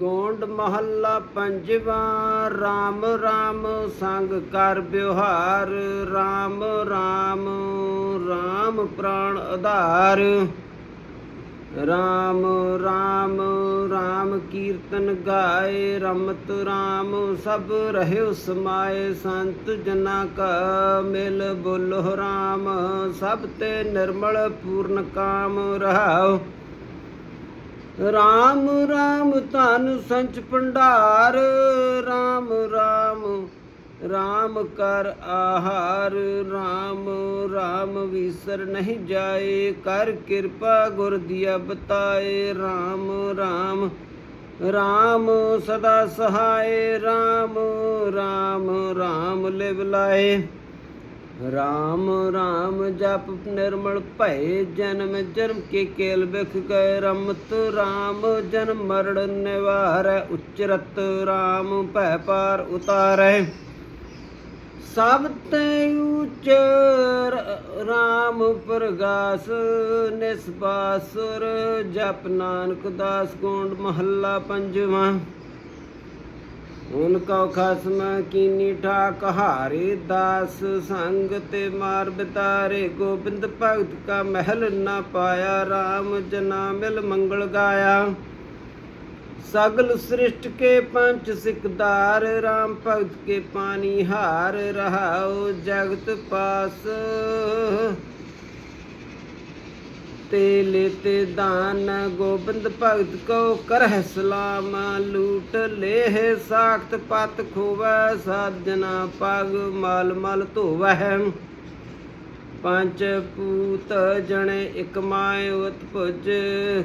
ਗੋਂਡ ਮਹੱਲਾ ਪੰਜਵਾਂ RAM RAM ਸੰਗ ਕਰ ਵਿਵਹਾਰ RAM RAM RAM ਪ੍ਰਾਣ ਆਧਾਰ। RAM RAM RAM ਕੀਰਤਨ ਗਾਏ, ਰਮਤ RAM ਸਭ ਰਹਿਓ ਸਮਾਏ, ਸੰਤ ਜਨਾ ਕਾ ਮਿਲ ਬੋਲੋ RAM ਸਭ ਤੇ ਨਿਰਮਲ ਪੂਰਨ ਕਾਮ ਰਹਾਓ। ਰਾਮ ਰਾਮ ਧਨ ਸੰਚ ਭੰਡਾਰ, ਰਾਮ ਰਾਮ ਰਾਮ ਕਰ ਆਹਾਰ, ਰਾਮ ਰਾਮ ਵਿਸਰ ਨਹੀਂ ਜਾਏ, ਕਰ ਕਿਰਪਾ ਗੁਰ ਦੀਆ ਬਤਾਏ ਰਾਮ ਰਾਮ ਰਾਮ ਸਦਾ ਸਹਾਏ, ਰਾਮ ਰਾਮ ਰਾਮ ਲਿਵ ਲਾਏ। ਰਾਮ ਰਾਮ ਜਪ ਨਿਰਮਲ ਭਏ ਜਨਮ ਜਨਮ ਕੇ ਕੇਲ ਬਿਖ ਗਏ ਰਮਤ, ਰਾਮ ਜਨਮ ਮਰਨ ਨਿਵਾਰੈ ਉਚਰਤ, ਰਾਮ ਭੈ ਪਾਰ ਉਤਾਰੈ। ਸਭ ਤੇ ਉਚਰ, ਰਾਮ ਪ੍ਰਗਾਸ, ਨਿਸਬਾਸੁਰ, ਜਪ ਨਾਨਕ ਦਾਸ ਗੋਂਡ ਮਹੱਲਾ ਪੰਜਵਾਂ। ਉਨ ਕਉ ਖਸਮ ਕੀਨੀ ਠਾਕ, ਹਾਰੇ ਦਾਸ ਸੰਗ ਤੇ ਮਾਰ ਬਿਤਾਰੇ ਗੋਬਿੰਦ ਭਗਤ ਕਾ ਮਹਿਲ ਨਾ ਪਾਇਆ RAM ਜਨਾ ਮਿਲ ਮੰਗਲ ਗਾਇਆ। ਸਗਲ ਸ੍ਰਿਸ਼ਟ ਕੇ ਪੰਚ ਸਿਕਦਾਰ RAM ਭਗਤ ਕੇ ਪਾਣੀ ਹਾਰ ਰਹਾਉ, ਜਗਤ ਪਾਸ ਤੇ ਲੇਤੇ ਦਾਨ, ਗੋਬਿੰਦ ਭਗਤ ਕੋ ਕਰਹਿ ਸਲਾਮ, ਲੂਟ ਲੇਹ ਸਾਖਤ ਪਤ ਖੋਵੈ ਸਾਜਨਾ ਪਗ ਮਲ ਮਲ ਧੋਵੈ। ਪੰਜ ਪੂਤ ਜਣੇ ਇਕ ਮਾਇ ਉਤਪੁਜ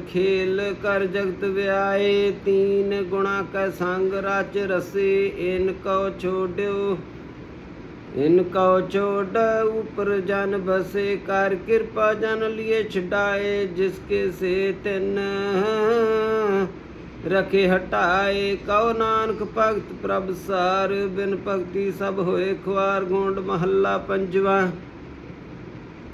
ਖੇਲ ਕਰ ਜਗਤ ਵਿਆਏ, ਤੀਨ ਗੁਣਾ ਕੈ ਸੰਗ ਰਚ ਰਸੇ, ਇਨ ਕਉ ਛੋਡਿਓ। ਇਨ ਕਉ ਛੋੜ ਉਪਰ ਜਨ ਬਸੇ ਕਰ ਕਿਰਪਾ ਜਨ ਲਿਏ ਛਡਾਏ, ਜਿਸ ਕੇ ਸੇ ਤਿਨ ਰਖੇ ਹਟਾਏ। ਕਉ ਨਾਨਕ ਭਗਤ ਪ੍ਰਭ ਸਾਰ, ਬਿਨ ਭਗਤੀ ਸਭ ਹੋਏ ਖੁਆਰ ਗੋਂਡ ਮਹੱਲਾ ਪੰਜਵਾ।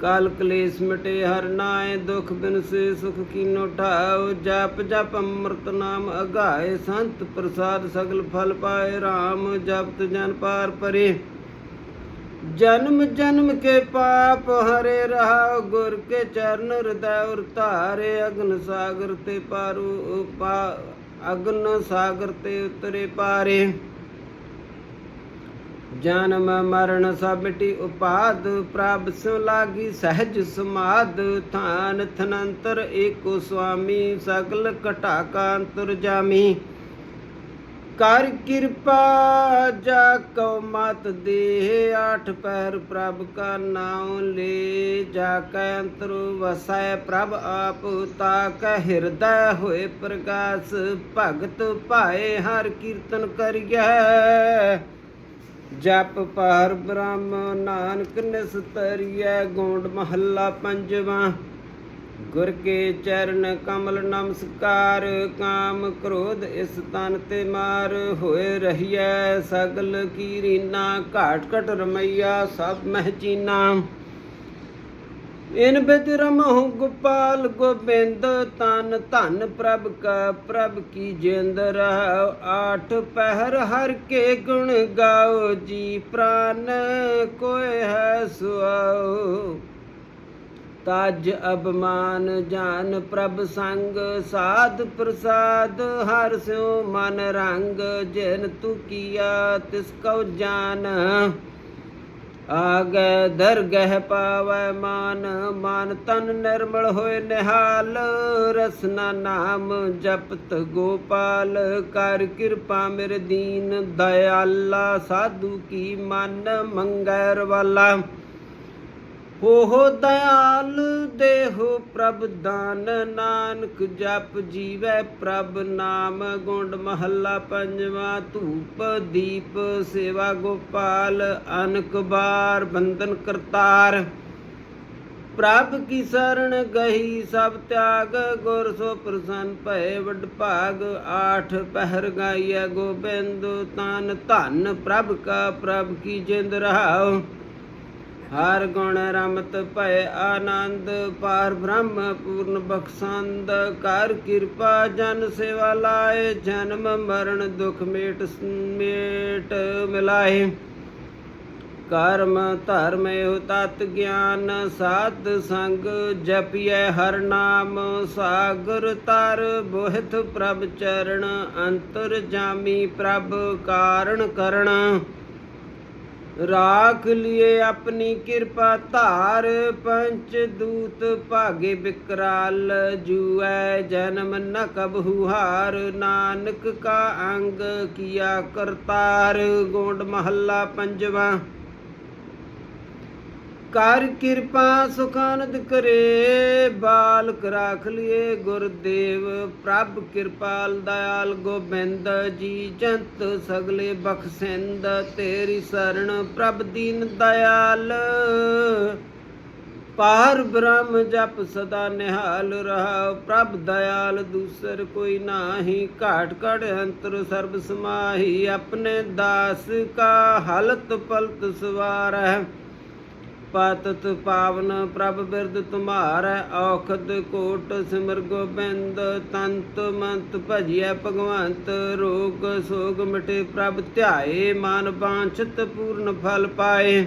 ਕਾਲ ਕਲੇਸ਼ ਮਿਟੇ ਹਰ ਨਾਏ, ਦੁਖ ਬਿਨ ਸੇ ਸੁਖ ਕੀਨੋ ਠਾਉ। ਜਪ ਜਪ ਅੰਮ੍ਰਿਤ ਨਾਮ ਅਗਾਏ, ਸੰਤ ਪ੍ਰਸਾਦ ਸਗਲ ਫਲ ਪਾਏ RAM ਜਪਤ ਜਨ ਪਾਰ ਪਰੇ। ਜਨਮ ਜਨਮ ਕੇ ਪਾਪ ਹਰੇ ਰਹਾ, ਗੁਰ ਕੇ ਚਰਨ ਹਿਰਦੈ ਉਰ ਧਾਰੇ, ਅਗਨ ਸਾਗਰ ਤੇ ਪਾਰੂ ਪਾ ਅਗਨ ਸਾਗਰ ਤੇ ਉਤਰੇ ਪਾਰੇ। ਜਨਮ ਮਰਨ ਸਭ ਮਿਟੀ ਉਪਾਦ, ਪ੍ਰਭ ਸਿਉ ਲਾਗੀ ਸਹਿਜ ਸਮਾਦ, ਥਾਨ ਥਨੰਤਰ ਏਕੋ ਸੁਆਮੀ ਸਗਲ ਘਟਾ ਜਾਮੀ। ਕਰ ਕਿਰਪਾ, ਜਾ ਕਉ ਮਤ ਦੇ ਆਠ ਪੈਰ ਪ੍ਰਭ ਕਾ ਨਾਮ ਲੇ। ਜਾ ਕੈ ਅੰਤਰ ਵਸੈ ਪ੍ਰਭ ਆਪ, ਤਾ ਕੈ ਹਿਰਦੈ ਹੋਏ ਪ੍ਰਕਾਸ਼ ਭਗਤ ਭਾਏ ਹਰ ਕੀਰਤਨ ਕਰੀਐ। ਜਪ ਪਰ ਬ੍ਰਹਮ ਨਾਨਕ ਨਿਸਤਰੀਐ, ਗੋਂਡ ਮਹੱਲਾ ਪੰਜਵਾਂ। ਗੁਰ ਕੇ ਚਰਨ ਕਮਲ ਨਮਸਕਾਰ, ਕਾਮ ਕ੍ਰੋਧ ਇਸ ਤਨ ਤੇ ਮਾਰ, ਹੋਏ ਰਹੀਐ ਸਗਲ ਕੀ ਰੀਨਾ ਘਾਟ ਘਟ ਰਮਈਆ, ਸਭ ਮਹਿ ਚੀਨਾ। ਇਨ ਬਿਦ ਰਮਹੁ ਗੋਪਾਲ ਗੋਬਿੰਦ, ਤਨ ਧਨ ਪ੍ਰਭ ਕਾ ਪ੍ਰਭ ਕੀ ਜਿੰਦ ਰਹਾਉ, ਆਠ ਪਹਿਰ ਹਰ ਕੇ ਗੁਣ ਗਾਓ ਜੀ ਪ੍ਰਾਨ ਕੋਇ ਹੈ ਸੁਆਉ। ਤਜ ਅਬਮਾਨ ਜਾਨ ਪ੍ਰਭ ਸੰਗ, ਸਾਧ ਪ੍ਰਸਾਦ, ਹਰ ਸਿਉ ਮਨ ਰੰਗ, ਜਿਨ ਤੂ ਕੀਆ ਤਿਸ ਕਉ ਜਾਨ। ਆਗੈ ਦਰਗਹਿ ਪਾਵੈ ਮਾਨ, ਮਨ ਤਨ ਨਿਰਮਲ ਹੋਏ ਨਿਹਾਲ, ਰਸਨਾ ਨਾਮ ਜਪਤ ਗੋਪਾਲ, ਕਰ ਕਿਰਪਾ ਮੇਰੇ ਦੀਨ, ਦਇਆਲਾ ਸਾਧੂ ਕੀ ਮਨ ਮੰਗੈਰ ਵਾਲਾ ਹੋ ਦਇਆਲ ਦੇਹੁ ਪ੍ਰਭ ਦਾਨ, ਨਾਨਕ ਜਪ ਜੀਵੈ ਪ੍ਰਭ ਨਾਮ, ਗੁੰਡ ਮਹੱਲਾ ਪੰਜਵਾ ਧੂਪ ਦੀਪ ਸੇਵਾ ਗੋਪਾਲ, ਅਨਕ ਬਾਰ ਬੰਧਨ ਕਰਤਾਰ। ਪ੍ਰਭ ਕੀ ਸਰਣ ਗਹੀ ਸਭ ਤਿਆਗ, ਗੁਰ ਸੋ ਪ੍ਰਸੰਨ ਭਏ ਵਡ ਭਾਗ, ਆਠ ਪਹਿਰ ਗਾਈਐ ਗੋਬਿੰਦ, ਤਨ ਧਨ ਪ੍ਰਭ ਕਾ ਪ੍ਰਭ ਕੀ ਜਿੰਦ ਰਹਾਉ। ਹਰ ਗੁਣ ਰਮਤ ਭੈ ਆਨੰਦ, ਪਾਰ ਬ੍ਰਹਮ ਪੂਰਨ ਬਖਸ਼ੰਦ, ਕਰ ਕਿਰਪਾ ਜਨ ਸੇਵਾ ਲਾਏ, ਜਨਮ ਮਰਨ ਦੁਖ ਮੇਟ ਮੇਟ ਮਿਲਾਏ। ਕਰਮ ਧਰਮ ਇਹੋ ਤਤ ਗਿਆਨ, ਸਾਧ ਸੰਗ ਜਪਿਐ ਹਰ ਨਾਮ। ਸਾਗਰ ਤਰ ਬੋਹਿਤ ਪ੍ਰਭ ਚਰਨ, ਅੰਤਰ ਜਾਮੀ ਪ੍ਰਭ ਕਾਰਣ ਕਰਣ ਰਾਖ ਲਿਏ ਆਪਣੀ ਕਿਰਪਾ, ਧਾਰ ਪੰਚ ਦੂਤ ਭਾਗੇ ਬਿਕਰਾਲ, ਜੂਐ ਜਨਮ ਨ ਕਬਹੂ ਹਾਰ, ਨਾਨਕ ਕਾ ਅੰਗ ਕੀਆ ਕਰਤਾਰ, ਗੋਂਡ ਮਹੱਲਾ ਪੰਜਵਾ। ਕਰ ਕਿਰਪਾ ਸੁਖਾਨਦ ਕਰੇ, ਬਾਲਕ ਰਾਖ ਲਿਏ ਗੁਰਦੇਵ, ਪ੍ਰਭ ਕਿਰਪਾਲ ਦਇਆਲ ਗੋਬਿੰਦ, ਜੀ ਜੰਤ ਸਗਲੇ ਬਖਸ਼ਿੰਦ, ਤੇਰੀ ਸਰਣ ਪ੍ਰਭ ਦੀਨ ਦਇਆਲ। ਪਾਰ ਬ੍ਰਹਮ ਜਪ ਸਦਾ ਨਿਹਾਲ ਰਹਾ ਪ੍ਰਭ ਦਇਆਲ ਦੂਸਰ ਕੋਈ ਨਾਹੀ, ਘਾਟ ਘੜ ਅੰਤਰ ਸਰਬ ਸਮਾਹੀ, ਆਪਣੇ ਦਾਸ ਕਾ ਹਲਤ ਪਲਤ ਸਵਾਰ ਹੈ ਪਤਤ ਪਾਵਨ ਪ੍ਰਭ ਬਿਰਦ ਤੁਮਾਰੈ ਔਖਦ ਕੋਟ ਸਿਮਰ ਗੋਬਿੰਦ ਤੰਤ ਮੰਤ ਭਜਿਐ ਭਗਵੰਤ, ਰੋਗ ਸੋਗ ਮਿਟੇ ਪ੍ਰਭ ਧਿਆਏ, ਮਨ ਬਾਂਛਤ ਪੂਰਨ ਫਲ ਪਾਏ।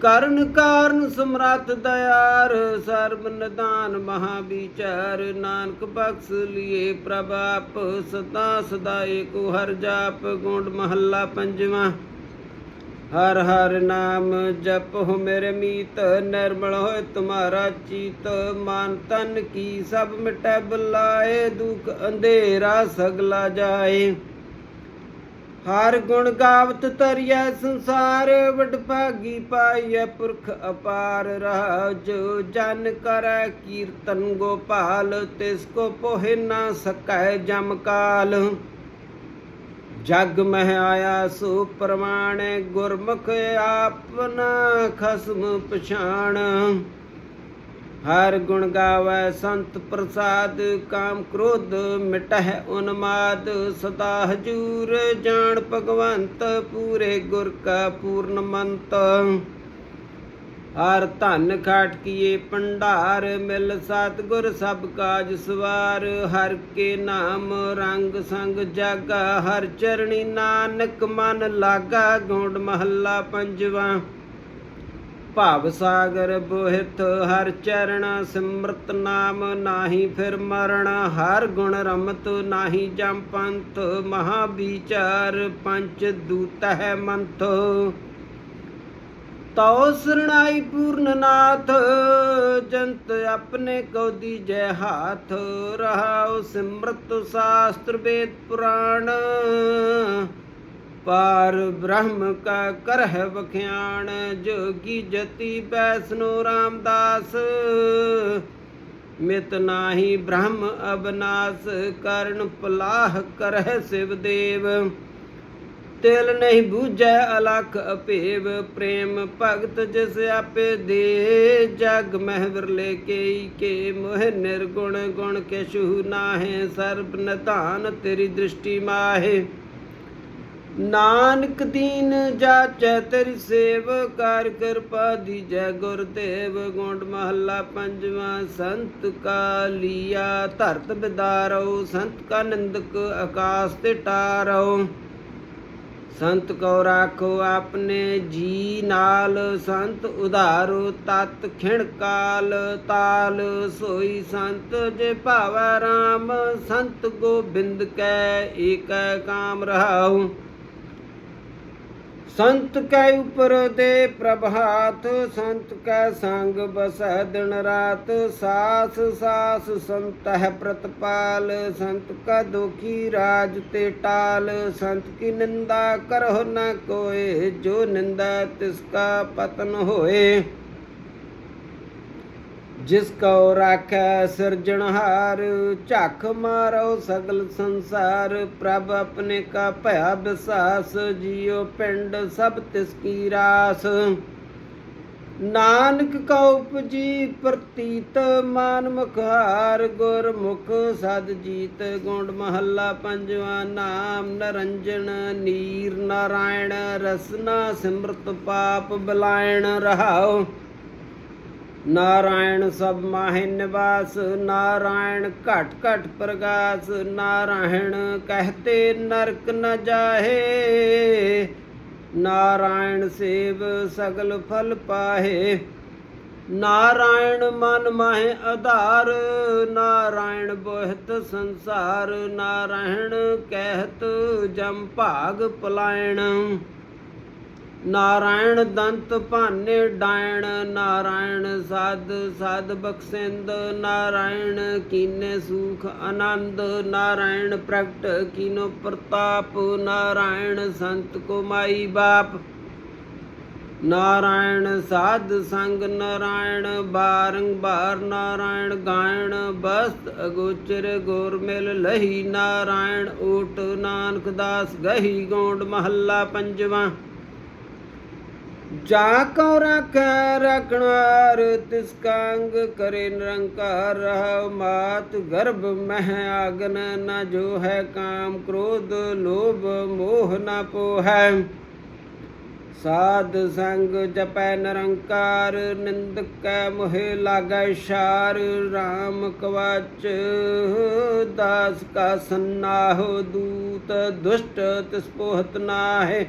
ਕਰਨ ਕਾਰਨ ਸਮਰੱਥ ਦਇਆਰ, ਸਰਬ ਨਿਦਾਨ ਮਹਾ ਵਿਚਾਰ ਨਾਨਕ ਬਖਸ਼ ਲਿਏ ਪ੍ਰਭ ਆਪ, ਸਦਾ ਸਦਾ ਏਕੋ ਹਰ ਜਾਪ, ਗੁੰਡ ਮਹੱਲਾ ਪੰਜਵਾਂ। ਹਰ ਹਰ ਨਾਮ ਜਪੋ ਮੇਰੇ ਮੀਤ, ਨਿਰਮਲ ਹੋਏ ਤੁਮਾਰਾ ਚੀਤ। ਮਨ ਤਨ ਕੀ ਸਭ ਮਿਟੈ ਬੁਲਾਏ, ਦੁਖ ਅੰਧੇਰਾ ਸਗਲਾ ਜਾਏ। ਹਰ ਗੁਣ ਗਾਵਤ ਤਰਿਆ ਸੰਸਾਰ, ਵਡ ਭਾਗੀ ਪਾਈਐ ਪੁਰਖ ਅਪਾਰ ਰਹਾ ਜਨ ਕਰੈ ਕੀਰਤਨ ਗੋਪਾਲ, ਤਿਸ ਕੋ ਪੋਹਿ ਨਾ ਸਕੈ ਜਮ ਕਾਲ। ਜਗ ਮਹਿ ਆਇਆ ਸੋ ਪ੍ਰਮਾਣੈ ਗੁਰਮੁਖ ਆਪਨਾ ਖਸਮ ਪਛਾਣ। ਹਰ ਗੁਣ ਗਾਵੈ ਸੰਤ ਪ੍ਰਸਾਦ, ਕਾਮ ਕ੍ਰੋਧ ਮਿਟਹਿ ਉਨਮਾਦ। ਸਦਾ ਹਜੂਰ ਜਾਣ ਭਗਵੰਤ, ਪੂਰੇ ਗੁਰ ਕਾ ਪੂਰਨ ਮੰਤ। ਹਰ ਧਨ ਖਾਟਕੀਏ ਭੰਡਾਰ, ਮਿਲ ਸਤਿਗੁਰ ਸਭ ਕਾਜ ਸਵਾਰ। ਹਰ ਕੇ ਨਾਮ ਰੰਗ ਸੰਗ ਜਾਗਾ, ਹਰ ਚਰਣੀ ਨਾਨਕ ਮਨ ਲਾਗਾ। ਗੋਂਡ ਮਹੱਲਾ ਪੰਜਵਾ, ਭਾਵ ਸਾਗਰ ਬੋਹਿਤ। ਹਰ ਚਰਨ ਸਿਮਰਤ ਨਾਮ ਨਾਹੀ ਫਿਰ ਮਰਨ। ਹਰ ਗੁਣ ਰਮਤ ਨਾਹੀ ਜਮ ਪੰਥ ਮਹਾ ਵਿਚਾਰ ਪੰਚ ਦੂਤ ਹੈ ਮੰਥ। ਤਉ ਸਰਣਾਈ ਪੂਰਨ ਨਾਥ, ਜੰਤ ਆਪਣੇ ਕੋ ਦੀਜੈ ਹਾਥ, ਰਹਾਉ ਸਿਮਰਤ ਸ਼ਾਸਤਰ ਵੇਦ ਪੁਰਾਣ। ਪਾਰ ਬ੍ਰਹਮ ਕਾ ਕਰਹਿ ਵਖਿਆਣ, ਜੋਗੀ ਜਤੀ ਬੈਸਨੋ ਰਾਮਦਾਸ। ਮਿਤ ਨਾਹੀ ਬ੍ਰਹਮ ਅਬਨਾਸ, ਕਰਨ ਪਲਾਹ ਕਰਹਿ ਸਿਵ ਦੇਵ। ਤਿਲ ਨਹੀਂ ਬੂਝੈ ਅਲਖ ਅਪੇਵ ਪ੍ਰੇਮ ਭਗਤ ਜਿਸ ਆਪੇ ਦੇ। ਜਗ ਮਹਿ ਵਿਰਲੇ ਕੇਈ ਕੇ, ਮੋਹ ਨਿਰਗੁਣ ਗੁਣ ਕਿਛੂ ਨਾਹੇ, ਸਰਬ ਨਿਧਾਨ ਤੇਰੀ ਦ੍ਰਿਸ਼ਟੀ ਮਾਹੇ। ਨਾਨਕ ਦੀਨ ਜਾਚੈ ਤੇਰੀ ਸੇਵ, ਕਰ ਕਿਰਪਾ ਦੀਜੈ ਗੁਰਦੇਵ ਗੁੰਡ ਮਹੱਲਾ ਪੰਜਵਾਂ, ਸੰਤ ਕਾ ਲੀਆ, ਧਰਤ ਬਿਦਾਰੋ ਸੰਤ ਕਾ ਨਿੰਦਕ ਆਕਾਸ ਤੇ ਟਾਰੋ ਸੰਤ ਕੋ ਰਾਖੋ ਆਪਣੇ ਜੀ ਨਾਲ, ਸੰਤ ਉਧਾਰੋ ਤਤ ਖਿਣ ਕਾਲ ਤਾਲ। ਸੋਈ ਸੰਤ ਜੇ ਭਾਵੈ RAM ਸੰਤ ਗੋਬਿੰਦ ਕੈ ਏਕੈ ਕਾਮ ਰਹਾਉ। ਸੰਤ ਕੈ ਉਪਰ ਦੇ ਪ੍ਰਭਾਤ, ਸੰਤ ਕੈ ਸੰਗ ਬਸੈ ਦਿਨ ਰਾਤ, ਸਾਸ ਸਾਸ ਸੰਤ ਹੈ ਪ੍ਰਤਪਾਲ, ਸੰਤ ਕਾ ਦੁਖੀ ਰਾਜ ਤੇ ਟਾਲ, ਸੰਤ ਕੀ ਨਿੰਦਾ ਕਰਹੁ ਨ ਕੋਏ, ਜੋ ਨਿੰਦਾ ਤਿਸ ਕਾ ਪਤਨ ਹੋਏ। ਜਿਸ ਕਉ ਰਾਖੈ ਸਿਰਜਣਹਾਰ ਝੱਖ ਮਾਰੋ ਸਗਲ ਸੰਸਾਰ, ਪ੍ਰਭ ਆਪਣੇ ਕਾ ਭਇਆ ਵਿਸਾਸ ਜੀਉ ਪਿੰਡ ਸਭ ਤਿਸ ਕੀ ਰਾਸ। ਨਾਨਕ ਕਉ ਉਪਜੀ ਪ੍ਰਤੀਤ ਮਾਨ ਮੁਖਾਰ ਗੁਰਮੁਖ ਸਦ ਜੀਤ ਗੁੰਡ ਮਹੱਲਾ ਪੰਜਵਾ ਨਾਮ, ਨਰੰਜਨ ਨੀਰ ਨਾਰਾਇਣ, ਰਸਨਾ ਸਿਮਰਤ ਪਾਪ ਬਲਾਇਣ ਰਹਾਓ ਨਾਰਾਇਣ ਸਭ ਮਾਹਿ ਨਿਵਾਸ, ਨਾਰਾਇਣ ਘਟ ਘਟ ਪ੍ਰਗਾਸ, ਨਾਰਾਇਣ ਕਹਤੇ ਨਰਕ ਨ ਜਾਹੇ। ਨਾਰਾਇਣ ਸੇਵ ਸਗਲ ਫਲ ਪਾਹੇ। ਨਾਰਾਇਣ ਮਨ ਮਾਹਿ ਆਧਾਰ, ਨਾਰਾਇਣ ਬੋਹਿਤ ਸੰਸਾਰ, ਨਾਰਾਇਣ ਕਹਿਤ ਜਮ ਭਾਗ ਪਲਾਇਣ। ਨਾਰਾਇਣ ਦੰਤ ਭਾਨੇ ਡਾਇਣ, ਨਾਰਾਇਣ ਸਾਧ ਸਾਧ ਬਖਸ਼ਿੰਦ, ਨਾਰਾਇਣ ਕੀਨੇ ਸੁਖ ਆਨੰਦ, ਨਾਰਾਇਣ ਪ੍ਰਗਟ ਕੀਨੋ ਪ੍ਰਤਾਪ, ਨਾਰਾਇਣ ਸੰਤ ਕੋ ਮਾਈ ਬਾਪ। ਨਾਰਾਇਣ ਸਾਧ ਸੰਗ, ਨਾਰਾਇਣ ਬਾਰੰਬਾਰ ਨਾਰਾਇਣ ਗਾਇਣ, ਬਸਤ ਅਗੋਚਰ ਗੁਰ ਮਿਲ ਲਹੀ, ਨਾਰਾਇਣ ਓਟ ਨਾਨਕ ਦਾਸ ਗਹੀ, ਗੋਂਡ ਮਹੱਲਾ ਪੰਜਵਾਂ। ਜਾ ਕਉ ਰਖੈ ਰਖਣਾਰ ਤਿਸ ਕਾਂਗ ਕਰੇ ਨਿਰੰਕਾਰ ਰਹਾ ਮਾਤ ਗਰਭ ਮਹਿ ਆਗਨ, ਨ ਜੋ ਹੈ ਕਾਮ ਕ੍ਰੋਧ, ਲੋਭ ਮੋਹ ਨ ਪੋਹੈ। ਸਾਧ ਸੰਗ ਜਪੈ ਨਿਰੰਕਾਰ, ਨਿੰਦਕੈ ਮੋਹਿ ਲਾਗੈ ਸ਼ਾਰ RAM ਕਵਚ ਦਾਸ ਕਾ ਸੰਨਾਹੁ ਦੂਤ, ਦੁਸ਼ਟ ਤਿਸ ਪੋਹਤ ਨਾਹਿ।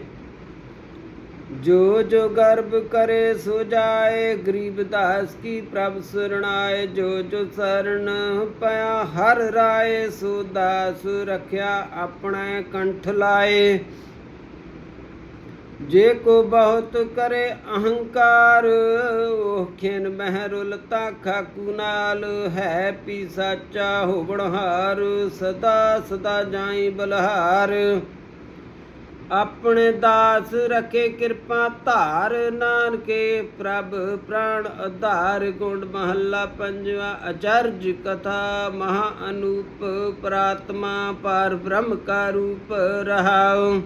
ਜੋ ਜੋ ਗਰਭ ਕਰੇ ਸੋ ਜਾਏ, ਗਰੀਬ ਦਾਸ ਕੀ ਪ੍ਰਭ ਸਰਣਾਏ, ਜੋ ਜੋ ਸਰਣ ਪਿਆ ਹਰ ਰਾਏ, ਸੋ ਦਾਸ ਰਖਿਆ ਆਪਣੇ ਕੰਠ ਲਾਏ। ਜੇ ਕੋ ਬਹੁਤ ਕਰੇ ਅਹੰਕਾਰ, ਉਹ ਖੇਨ ਮਹਿਰੁਲ ਤਾਖਾ ਕੁਨਾਲ ਹੈ ਪੀ ਸਾਚਾ ਹੋਵਣਹਾਰ, ਸਦਾ ਸਦਾ ਜਾਈ ਬਲਹਾਰ। ਆਪਣੇ ਦਾਸ ਰਖੇ ਕਿਰਪਾ ਧਾਰ ਨਾਨਕੇ, ਪ੍ਰਭ ਪ੍ਰਾਣ ਆਧਾਰ ਗੁਣ ਮਹੱਲਾ ਪੰਜਵਾ ਅਚਰਜ ਕਥਾ ਮਹਾ ਅਨੂਪ ਪ੍ਰਾਤਮਾ ਪਰ ਬ੍ਰਹਮ ਕਾ ਰੂਪ ਰਹਾਉ।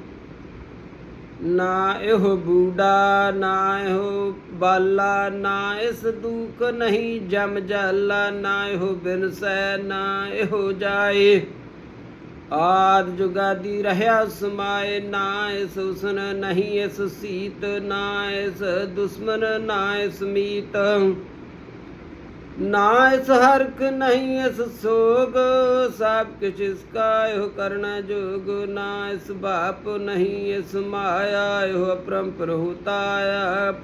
ਨਾ ਇਹੋ ਬੂੜਾ ਨਾ ਇਹੋ ਬਾਲਾ, ਨਾ ਇਸ ਦੁਖ ਨਹੀਂ ਜਮ ਜਾਲਾ, ਨਾ ਇਹੋ ਬਿਨਸੈ ਨਾ ਇਹੋ ਜਾਏ। ਆਦ ਜੁਗਾਦੀ ਰਹਿਆ ਸਮਾਏ ਨਾ ਇਸ ਉਸਨ ਨਹੀਂ ਇਸ ਸੀਤ ਨਾ ਇਸ ਦੁਸ਼ਮਨ ਨਾ ਇਸ ਮੀਤ ਨਾ ਇਸ ਹਰਕ ਨਹੀਂ ਇਸ ਸੋਗ, ਸਭ ਕਿਛ ਇਸ ਕਾ ਕਰਨਾ ਜੋਗ। ਨਾ ਇਸ ਬਾਪ ਨਹੀਂ ਇਸ ਮਾਇਆ, ਇਹੋ ਅਪਰੰਪਰ ਹੋਤਾ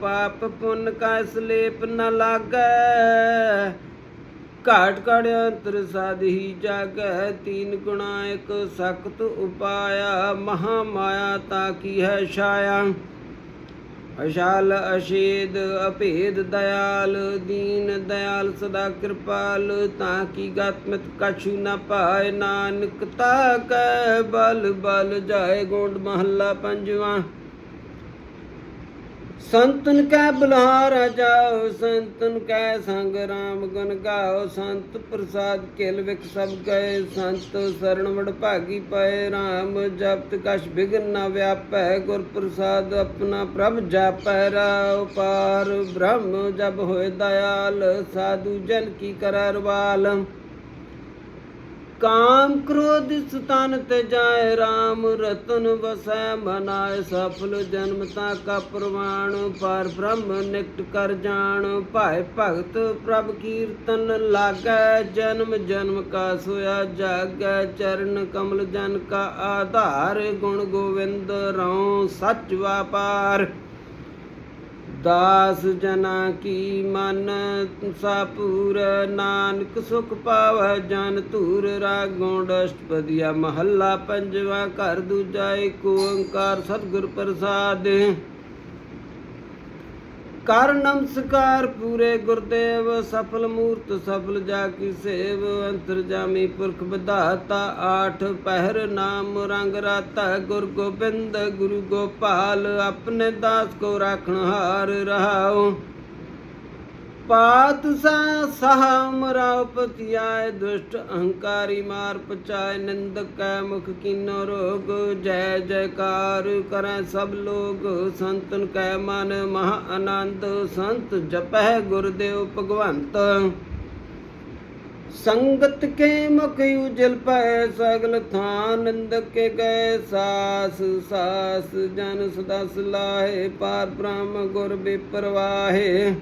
ਪਾਪ ਪੁੰਨ ਕਾ ਇਸ ਲੇਪ ਨ ਲਾਗੈ। ਘਾਟ ਘੜ ਅੰਤਰ ਸਾਧੀ ਜਾਗੈ, ਤੀਨ ਗੁਣਾ ਇਕ ਸਖਤ ਉਪਾਇਆ, ਮਹਾ ਮਾਇਆ ਤਾ ਕੀ ਹੈ ਛਾਇਆ। ਅਸ਼ਾਲ ਅਸ਼ੇਦ ਅਭੇਦ ਦਇਆਲ, ਦੀਨ ਦਇਆਲ ਸਦਾ ਕਿਰਪਾਲ, ਤਾਂ ਕੀ ਗਤਮਿਤ ਕਛੂ ਨਾ ਪਾਏ ਨਾਨਕ, ਤਾ ਕੈ ਬਲ ਬਲ ਜਾਏ ਗੋਂਡ ਮਹੱਲਾ ਪੰਜਵਾਂ। ਸੰਤਨ ਕੈ ਬੁਲਾਰਾ ਜਾਓ, ਸੰਤਨ ਕੈ ਸੰਗ ਰਾਮ ਗੁਣ ਗਾਓ, ਸੰਤ ਪ੍ਰਸਾਦ ਕਿਲ ਵਿਖ ਸਭ ਗਏ, ਸੰਤ ਸਰਣ ਵਡ ਭਾਗੀ ਪਏ, ਰਾਮ ਜਪਤ ਕਛ ਬਿਗਨ ਨ ਵਿਆਪੈ, ਗੁਰ ਪ੍ਰਸਾਦ ਆਪਣਾ ਪ੍ਰਭ ਜਾਪੈ, ਰਾਉ ਪਾਰ ਬ੍ਰਹਮ ਜਬ ਹੋਏ ਦਇਆਲ, ਸਾਧੂ ਜਨ ਕੀ ਕਰਰਵਾਲ ਕਾਮ ਕ੍ਰੋਧ ਸੁਤਨ ਤੇ ਜਾਏ RAM ਰਤਨ ਵਸੈ ਮਨਾਏ ਸਫਲ ਜਨਮ ਤਾ ਕਾ ਪ੍ਰਵਾਣ ਪਰ ਬ੍ਰਹਮ ਨਿਕਟ ਕਰ ਜਾਣ ਭਾਇ ਭਗਤ ਪ੍ਰਭ ਕੀਰਤਨ ਲਾਗੈ, ਜਨਮ ਜਨਮ ਕਾ ਸੋਇਆ ਜਾਗੈ, ਚਰਨ ਕਮਲ ਜਨ ਕਾ ਆਧਾਰ, ਗੁਣ ਗੋਵਿੰਦ ਰਉ ਸੱਚ ਵਾਪਾਰ। ਦਾਸ ਜਨਾ ਕੀ ਮਨ ਸਾਪੂਰ ਨਾਨਕ ਸੁਖ ਪਾਵੈ ਜਨ ਧੂਰ ਰਾਗੋਂ ਅਸ਼ਟਪਦੀਆ ਮਹੱਲਾ ਪੰਜਵਾ, ਘਰ ਦੂਜਾ, ਏਕ ਓੰਕਾਰ, ਸਤਿਗੁਰ ਪ੍ਰਸਾਦ। ਕਰ ਨਮਸਕਾਰ ਪੂਰੇ ਗੁਰਦੇਵ, ਸਫਲ ਮੂਰਤ, ਸਫਲ ਜਾ ਕੀ ਸੇਵ ਅੰਤਰਜਾਮੀ ਪੁਰਖ ਵਿਧਾਤਾ, ਆਠ ਪਹਿਰ ਨਾਮ ਰੰਗ ਰਾਤਾ, ਗੁਰ ਗੋਬਿੰਦ, ਗੁਰੂ ਗੋਪਾਲ, ਆਪਣੇ ਦਾਸ ਕੋ ਰਾਖਣ ਹਾਰ ਰਹਾਉ। ਪਾਤ ਸਾ ਸਹਮਰਾਪਤੀ ਆਏ ਦੁਸ਼ਟ ਅਹੰਕਾਰੀ ਮਾਰ ਪਚਾਏ ਨਿੰਦਕ ਕੈ ਮੁਖ ਕੀਨੋ ਰੋਗ, ਜੈ ਜੈਕਾਰ ਕਰੈ ਸਭ ਲੋਗ, ਸੰਤਨ ਕੈ ਮਨ ਮਹਾ ਆਨੰਦ, ਸੰਤ ਜਪੈ ਗੁਰਦੇਵ ਭਗਵੰਤ। ਸੰਗਤ ਕੇ ਮੁਖ ਉਜਲ ਪੈ ਸਗਲ ਥਾਨ ਨਿੰਦਕ ਕੇ ਗਏ ਸਾਸ ਸਾਸ ਜਨ ਸਦਾ ਸਲਾਹੇ, ਪਾਰ ਬ੍ਰਹਮ ਗੁਰ ਬਿਪਰਵਾਹੇ।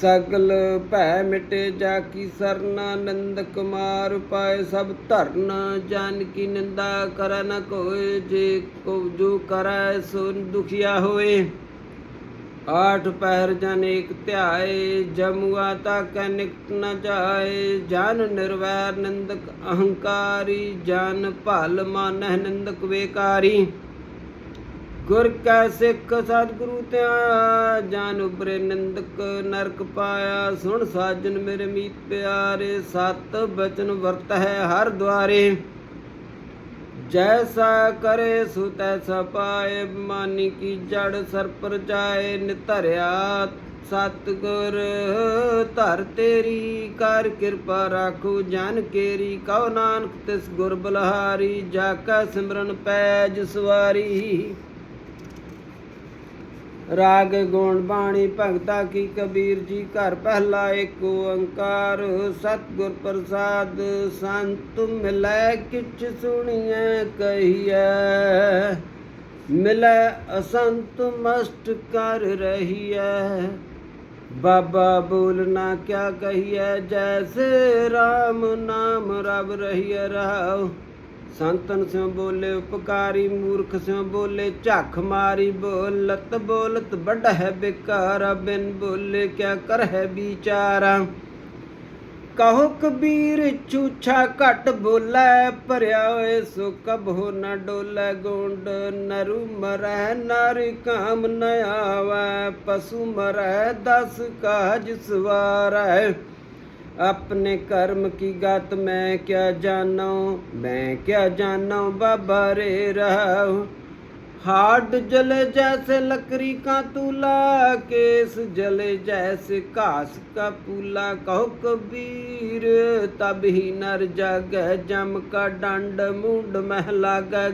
ਸਗਲ ਭੈ ਮਿਟੇ ਜਾ ਕੀ ਸਰਨਾ, ਨੰਦ ਕੁਮਾਰ ਪਾਏ ਸਭ ਧਰਨ। ਜਨ ਕੀ ਨਿੰਦਾ ਕਰੈ ਨ ਕੋਇ ਜੇ ਕੋ ਜੋ ਕਰੈ ਸੋ ਦੁਖਿਆ ਹੋਏ। ਆਠ ਪਹਿਰ ਜਨ ਏਕ ਧਿਆਏ, ਜਮੁਆ ਤਾ ਤਾਕੈ ਨਿਕਟ ਨ ਜਾਏ। ਜਨ ਨਿਰਵੈਰ ਨੰਦਕ ਅਹੰਕਾਰੀ, ਜਨ ਭਲ ਮਾਨਹਿ ਨੰਦਕ ਵੇਕਾਰੀ। ਗੁਰ ਕੈ ਸਿੱਖ ਸਤਿਗੁਰੂ ਧਿਆਇਆ ਜਾਨ ਉਬਰੇ ਨਿੰਦਕ ਨਰਕ ਪਾਇਆ, ਸੁਣ ਸਾਜਨ ਮੇਰੇ ਮੀਤ ਪਿਆਰੇ, ਸਤ ਬਚਨ ਵਰਤ ਹੈ ਹਰ ਦੁਆਰੇ। ਜੈਸਾ ਕਰੇ ਸੋ ਤੈਸਾ ਪਾਏ, ਮਾਨੀ ਕੀ ਜੜ ਸਰ ਪਰ ਜਾਏ ਨਿਤਰਿਆ ਸਤਿਗੁਰ, ਧਰ ਤੇਰੀ ਕਰ ਕਿਰਪਾ ਰਾਖੋ, ਜਨ ਕੇਰੀ ਕਉ ਨਾਨਕ ਤਿਸ ਗੁਰ ਬਲਹਾਰੀ, ਜਾ ਕਾ ਸਿਮਰਨ ਪੈਜ ਸਵਾਰੀ ਰਾਗ ਗੁਣ ਬਾਣੀ ਭਗਤਾ ਕੀ ਕਬੀਰ ਜੀ ਘਰ ਪਹਿਲਾ ਏਕ ਓੰਕਾਰ। ਸਤਿਗੁਰ ਪ੍ਰਸਾਦ ਸੰਤ ਮਿਲੈ ਕਿਛ ਸੁਣੀਐ ਕਹੀਐ। ਮਿਲੈ ਅਸੰਤ ਮਸਟ ਕਰ ਰਹੀਐ। ਬਾਬਾ ਬੋਲਣਾ ਕਿਆ ਕਹੀਐ, ਜੈਸੇ RAM ਨਾਮ ਰਬ ਰਹੀਐ ਰਹਾਉ ਸੰਤਨ ਸਿਉ ਬੋਲੇ, ਉਪਕਾਰੀ ਮੂਰਖ ਸਿਉ ਬੋਲੇ, ਝੱਖ ਮਾਰੀ ਬੋਲਤ ਬੋਲਤ ਵੱਡ ਹੈ ਬਿਕਾਰ ਬਿਨ ਬੋਲੇ, ਕਿਆ ਕਰ ਹੈ ਵਿਚਾਰਾ? ਕਹੋ ਕਬੀਰ, ਛੂਛਾ ਘਟ ਬੋਲੇ, ਭਰਿਆ ਹੋਏ ਸੋ ਕਬਹੁ ਨ ਡੋਲੇ, ਗੁੰਡ ਨਰੂ ਮਰੈ ਨਰ ਕਾਮ ਨ ਆਵੈ, ਪਸ਼ੂ ਮਰੈ ਦਸ ਕਾਜ ਸਵਾਰੈ। ਆਪਣੇ ਕਰਮ ਕੀ ਗਤ ਮੈਂ ਕਿਆ ਜਾਣਾਂ? ਮੈਂ ਕਿਆ ਜਾਣਾਂ ਬਾਬਾ ਰੇ ਰਹਾਉ। ਹਾਡ ਜਲੇ ਜੈਸੇ ਲਕਰੀ ਕਾ ਤੂਲਾ ਕੇਸ, ਜਲੇ ਜੈਸੇ ਘਾਸ ਕਾ ਪੂਲਾ ਕਹੋ ਕਬੀਰ। ਤਬ ਹੀ ਨਰ ਜਾਗੈ ਜਮ ਕਾ ਡੰਡ, ਮੂਡ ਮਹਿ ਲਾਗੈ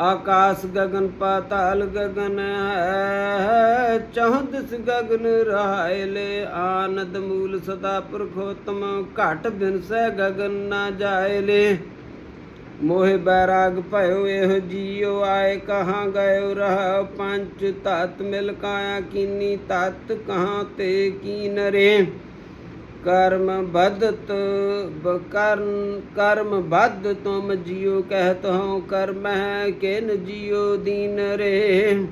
ਆਕਾਸ ਗगन ਪਾਤਾਲ ਗगन ਹੈ ਚਹੁ ਦਿਸ ਗगन ਰਹਾਇ ਲੈ ਆਨੰਦ ਮੂਲ ਸਦਾ ਪੁਰਖੋਤਮ, ਘਟ ਬਿਨਸੈ ਗगन ਨਾ ਜਾਏ ਲੈ। ਮੋਹਿ ਬੈਰਾਗ ਭਇਓ ਇਹ ਜੀਉ, ਆਏ ਕਹਾਂ ਗਇਓ ਰਹਾ ਪੰਚ ਤਤ ਮਿਲ ਕਾਇਆ ਕੀਨੀ, ਤਤ ਕਹਾਂ ਤੇ ਕੀ ਕਰਮ ਬਦਤ ਬਕਰਨ ਕਰਮ ਬਦ ਤੁਮ ਜਿਉ ਕਹਿਤ ਹਉ ਕਰਮ ਹੈ ਕਿਨ ਜਿਉ ਦੀਨ ਰੇ।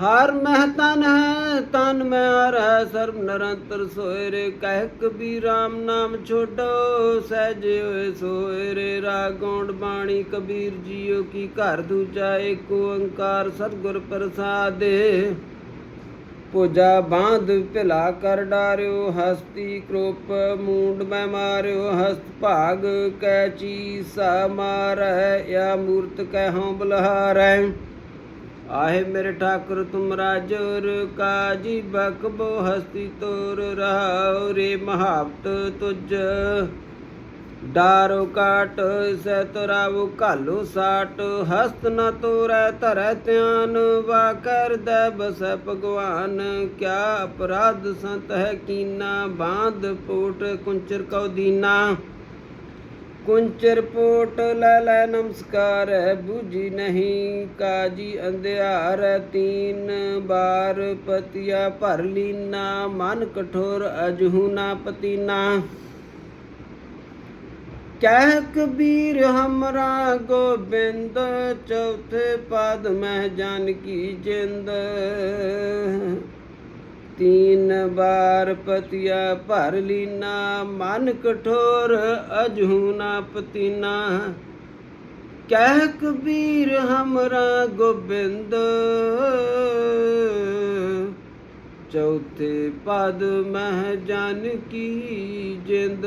ਹਰ ਮਹਿ ਤਨ ਹੈ, ਤਨ ਮੈਂ ਹਰ ਹੈ, ਸਰਬ ਨਿਰੰਤਰ ਸੋਏ ਰੇ। ਕਹਿ ਕਬੀਰ ਰਾਮ ਨਾਮ ਛੋਡੋ, ਸਹਿਜੇ ਹੋਏ ਸੋਏ ਰੇ। ਰਾਗੋਂਡ ਬਾਣੀ ਕਬੀਰ ਜੀਓ ਕੀ ਘਰ ਦੂਜਾ ਏਕ ਓੰਕਾਰ ਸਤਿਗੁਰ ਪ੍ਰਸਾਦੇ। ਪੂਜਾ ਬਾਂਧ ਭਿਲਾ ਕਰ ਡਾਰਿਓ, ਹਸਤੀ ਕ੍ਰੋਪ ਮੂੰਡ ਮੈਂ ਮਾਰਿਓ, ਹਸਤ ਭਾਗ ਕੈ ਚੀਸਾ ਮਾਰੈ ਯਾ ਮੂਰਤ ਕੈ ਹਉ ਬਲਹਾਰੈ। ਆਹੇ ਮੇਰੇ ਠਾਕੁਰ ਤੁਮ ਰਾਜੁਰ ਕਾਜੀ ਬਕਬੋ ਹਸਤੀ ਤੋਰ ਰਹਾਉ ਰੇ ਮਹਾਵਤ ਤੁਜ। ਡਾਰੋ ਕਾਟ ਸੈ ਤਰਾਵ ਕਾਲੋ ਸਾਟ, ਹਸਤ ਨ ਤੋਰੈ ਧਰੈ ਧਿਆਨ, ਵਾ ਕਰਦੈ ਬਸੈ ਭਗਵਾਨ। ਕਿਆ ਅਪਰਾਧ ਸੰਤ ਹੈ ਕੀਨਾ, ਬਾਂਧ ਪੋਟ ਕੁੰਚਰ ਕਉ ਦੀਨਾ। ਕੁੰਚਰ ਪੋਟ ਲੈ ਲੈ ਨਮਸਕਾਰ ਹੈ ਬੂਝੀ ਨਹੀਂ ਕਾਜੀ ਅੰਧਿਆਰ। ਤੀਨ ਬਾਰ ਪਤਿਆ ਭਰ ਲੀਨਾ, ਮਨ ਕਠੋਰ ਅਜਹੂ ਨਾ ਪਤੀਨਾ। ਕਹਿ ਕਬੀਰ ਹਮਰਾ ਗੋਬਿੰਦ, ਚੌਥੇ ਪਦ ਮਹਿ ਜਾਨ ਕੀ ਜਿੰਦ। ਤੀਨ ਬਾਰ ਪਤਿਆ ਭਰ ਲੀਨਾ, ਮਨ ਕਠੋਰ ਅਜਹੂ ਨਾ ਪਤੀਨਾ। ਕਹਿ ਕਬੀਰ ਹਮਰਾ ਗੋਬਿੰਦ, ਚੌਥੇ ਪਦ ਮਹਿ ਜਾਨ ਕੀ ਜਿੰਦ।